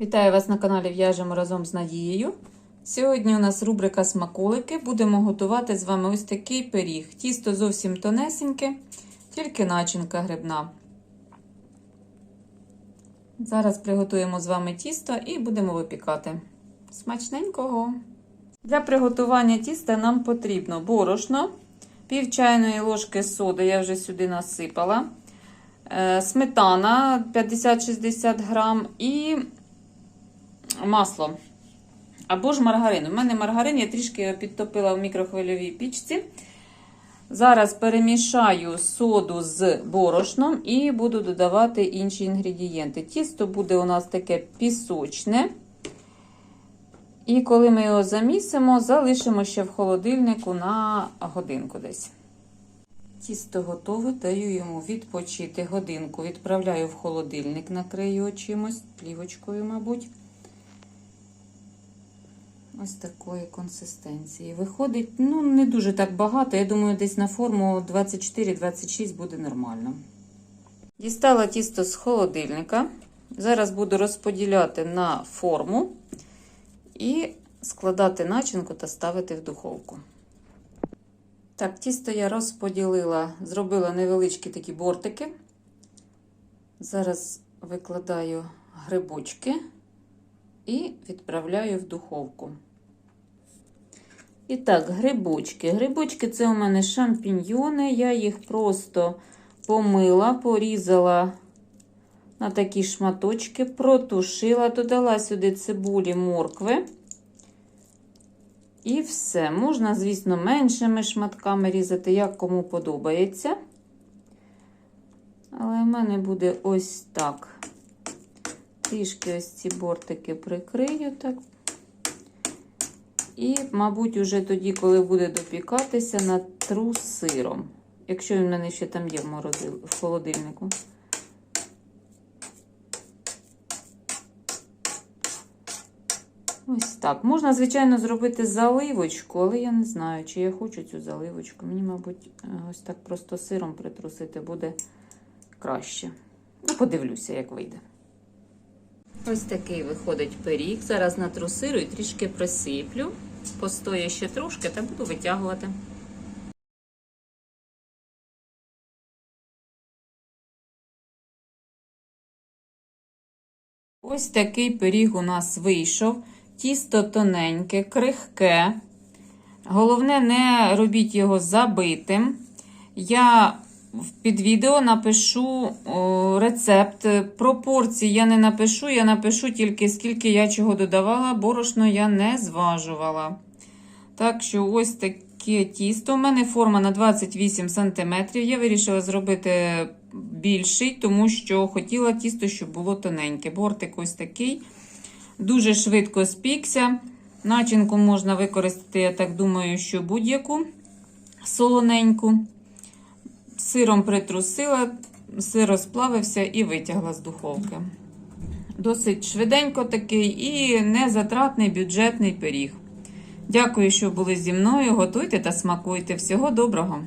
Вітаю вас на каналі В'яжемо разом з Надією. Сьогодні у нас рубрика Смаколики. Будемо готувати з вами ось такий пиріг. Тісто зовсім тонесеньке, тільки начинка грибна. Зараз приготуємо з вами тісто і будемо випікати. Смачненького! Для приготування тіста нам потрібно борошно, пів чайної ложки соди, я вже сюди насипала, е, сметана 50-60 грам і масло. Або ж маргарин. У мене маргарин, я трішки його підтопила в мікрохвильовій пічці. Зараз перемішаю соду з борошном і буду додавати інші інгредієнти. Тісто буде у нас таке пісочне. І коли ми його замісимо, залишимо ще в холодильнику на годинку десь. Тісто готове, даю йому відпочити годинку. Відправляю в холодильник, накрию чимось, плівочкою, мабуть. Ось такої консистенції. Виходить, ну, не дуже так багато. Я думаю, десь на форму 24-26 буде нормально. Дістала тісто з холодильника. Зараз буду розподіляти на форму і складати начинку та ставити в духовку. Так, тісто я розподілила, зробила невеличкі такі бортики. Зараз викладаю грибочки і відправляю в духовку. І так, грибочки. Грибочки це у мене шампіньйони. Я їх просто помила, порізала на такі шматочки, протушила, додала сюди цибулі, моркви. І все. Можна, звісно, меншими шматками різати, як кому подобається. Але в мене буде ось так. Трішки ось ці бортики прикрию так. І, мабуть, уже тоді, коли буде допікатися, натру сиром. Якщо він в мене ще там є в морозил, в холодильнику. Ось так. Можна, звичайно, зробити заливочку, але я не знаю, чи я хочу цю заливочку. Мені, мабуть, ось так просто сиром притрусити буде краще. Ну, подивлюся, як вийде. Ось такий виходить пиріг. Зараз натру сиру і трішки присиплю. Постоє ще трошки та буду витягувати. Ось такий пиріг у нас вийшов. Тісто тоненьке, крихке. Головне, не робіть його забитим. Я під відео напишу рецепт. Пропорції я не напишу, я напишу тільки скільки я чого додавала, борошно я не зважувала. Так що, ось таке тісто. У мене форма на 28 см. Я вирішила зробити більший, тому що хотіла тісто, щоб було тоненьке. Бортик ось такий. Дуже швидко спікся. Начинку можна використати, я так думаю, що будь-яку солоненьку. Сиром притрусила, сир розплавився і витягла з духовки. Досить швиденько такий і незатратний бюджетний пиріг. Дякую, що були зі мною. Готуйте та смакуйте. Всього доброго!